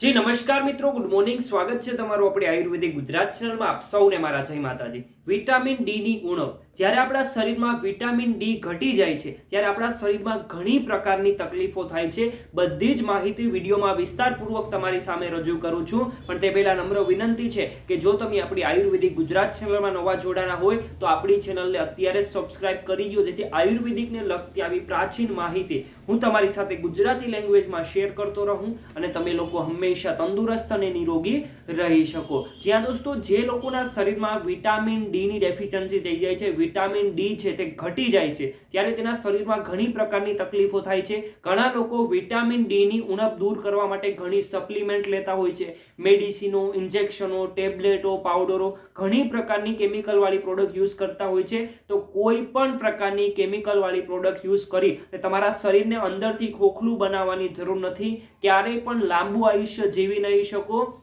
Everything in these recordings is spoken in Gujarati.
જી, નમસ્કાર મિત્રો. ગુડ મોર્નિંગ સ્વાગત છે તમારું આપણે આયુર્વેદિક ગુજરાત ચેનલમાં આપ સૌને, મારા જય માતાજી. વિટામિન ડી ની ઉણપ. જ્યારે આપણા શરીરમાં વિટામિન ડી ઘટી જાય છે, ત્યારે આપણા શરીરમાં ઘણી પ્રકારની તકલીફો થાય છે. બધી જ માહિતી વિડીયોમાં વિસ્તારપૂર્વક તમારી સામે રજૂ કરું છું. પણ તે પહેલાં નમ્ર વિનંતી છે કે જો તમે આપણી આયુર્વેદિક ગુજરાત ચેનલમાં નવા જોડાના હોય, તો આપણી ચેનલને અત્યારે સબસ્ક્રાઇબ કરી દો જેથી આયુર્વેદિકને લગતી આવી પ્રાચીન માહિતી હું તમારી સાથે ગુજરાતી લેંગ્વેજમાં શેર કરતો રહું અને તમે લોકો હંમેશા તંદુરસ્ત અને નિરોગી રહી શકો. જ્યાં દોસ્તો, જે લોકોના શરીરમાં વિટામિન ડી ની ડેફિશિયન્સી થઈ જાય છે વિટામિન ડી છે તે ઘટી જાય છે. ત્યારે તેના શરીરમાં ઘણી પ્રકારની તકલીફો થાય છે. ઘણા લોકો વિટામિન ડી ની ઉણપ દૂર કરવા માટે ઘણી સપ્લિમેન્ટ લેતા હોય છે. મેડિસિનો, ઇન્જેક્શનો, ટેબ્લેટો, પાવડરો, ઘણી પ્રકારની કેમિકલવાળી પ્રોડક્ટ યુઝ કરતા હોય છે. તો કોઈ પણ પ્રકારની કેમિકલવાળી પ્રોડક્ટ યુઝ કરી તમારા શરીરને અંદરથી ખોખલું બનાવવાની જરૂર નથી. ક્યારેય પણ લાંબુ આયુષ્ય જીવી નહીં શકો.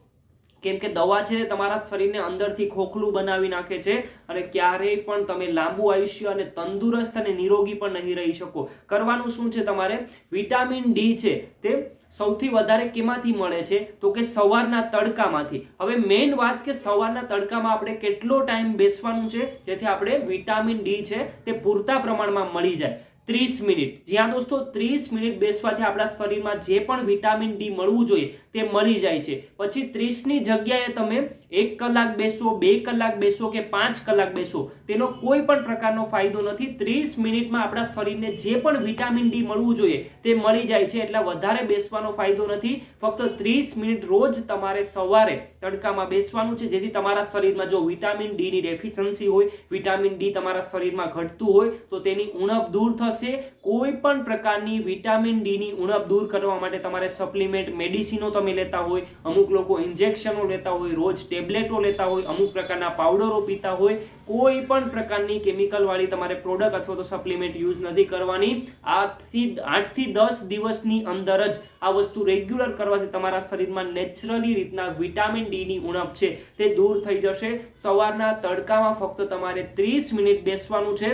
કેમ કે દવા છે તમારા શરીરને અંદરથી ખોખલું બનાવી નાખે છે અને ક્યારેય પણ તમે લાંબુ આયુષ્ય અને તંદુરસ્ત અને નિરોગી પણ નહીં રહી શકો. કરવાનું શું છે તમારે? વિટામિન ડી છે તે સૌથી વધારે કેમાંથી મળે છે? તો કે સવારના તડકામાંથી. હવે મેઇન વાત કે સવારના તડકામાં આપણે કેટલો ટાઈમ બેસવાનું છે? જેથી આપણે વિટામિન ડી છે તે પૂરતા પ્રમાણમાં મળી જાય. ત્રીસ મિનિટ. જ્યાં દોસ્તો, ત્રીસ મિનિટ બેસવાથી આપણા શરીરમાં જે પણ વિટામિન ડી મળવું જોઈએ તે મળી જાય છે. પછી ત્રીસની જગ્યાએ તમે એક કલાક બેસો, બે કલાક બેસો કે પાંચ કલાક બેસો, તેનો કોઈ પણ પ્રકારનો ફાયદો નથી. ત્રીસ મિનિટમાં આપણા શરીરને જે પણ વિટામિન ડી મળવું જોઈએ તે મળી જાય છે એટલે વધારે બેસવાનો ફાયદો નથી. ફક્ત ત્રીસ મિનિટ રોજ તમારે સવારે તડકામાં બેસવાનું છે, જેથી તમારા શરીરમાં જો વિટામિન ડીની ડેફિશિયન્સી હોય, વિટામિન ડી તમારા શરીરમાં ઘટતું હોય, તો તેની ઉણપ દૂર થશે. થશે કોઈ પણ પ્રકારની વિટામિન ડી ની ઉણપ દૂર કરવા માટે તમારે સપ્લિમેન્ટ મેડિસિનો તમે લેતા હોય, અમુક લોકો ઇન્જેક્શનો લેતા હોય, રોજ ટેબ્લેટો લેતા હોય, અમુક પ્રકારના પાવડરો પીતા હોય કોઈ પણ પ્રકારની કેમિકલવાળી તમારે પ્રોડક્ટ અથવા તો સપ્લિમેન્ટ યુઝ નથી કરવાની. આઠથી આઠથી દસ દિવસની અંદર જ આ વસ્તુ રેગ્યુલર કરવાથી તમારા શરીરમાં નેચરલી રીતના વિટામિન ડી ની ઉણપ છે તે દૂર થઈ જશે. સવારના તડકામાં ફક્ત તમારે ત્રીસ મિનિટ બેસવાનું છે.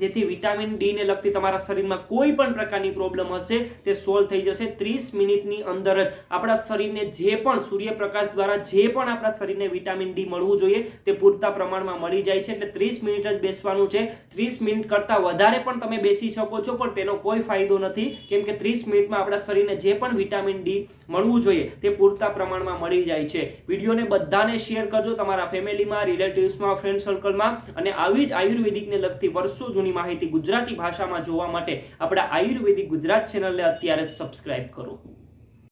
જેથી વિટામિન ડી ને લગતી તમારા શરીરમાં કોઈ પણ પ્રકારની પ્રોબ્લેમ હશે, તે સોલ્વ થઈ જશે ત્રીસ મિનિટની અંદર જ. આપણા શરીરને જે પણ સૂર્યપ્રકાશ દ્વારા જે પણ આપણા શરીરને વિટામિન ડી મળવું જોઈએ, તે પૂરતા પ્રમાણમાં મળી જાય છે. એટલે ત્રીસ મિનિટ જ બેસવાનું છે. ત્રીસ મિનિટ કરતાં વધારે પણ તમે બેસી શકો છો, પણ તેનો કોઈ ફાયદો નથી. કેમ કે ત્રીસ મિનિટમાં આપણા શરીરને જે પણ વિટામિન ડી મળવું જોઈએ, તે પૂરતા પ્રમાણમાં મળી જાય છે. વિડીયોને બધાને શેર કરજો તમારા ફેમિલીમાં રિલેટિવ્સમાં ફ્રેન્ડ સર્કલમાં અને આવી જ આયુર્વેદિકને લગતી વર્ષો જૂની માહિતી ગુજરાતી ભાષામાં જોવા માટે આપણા આયુર્વેદિક ગુજરાત ચેનલને અત્યારે સબસ્ક્રાઇબ કરો.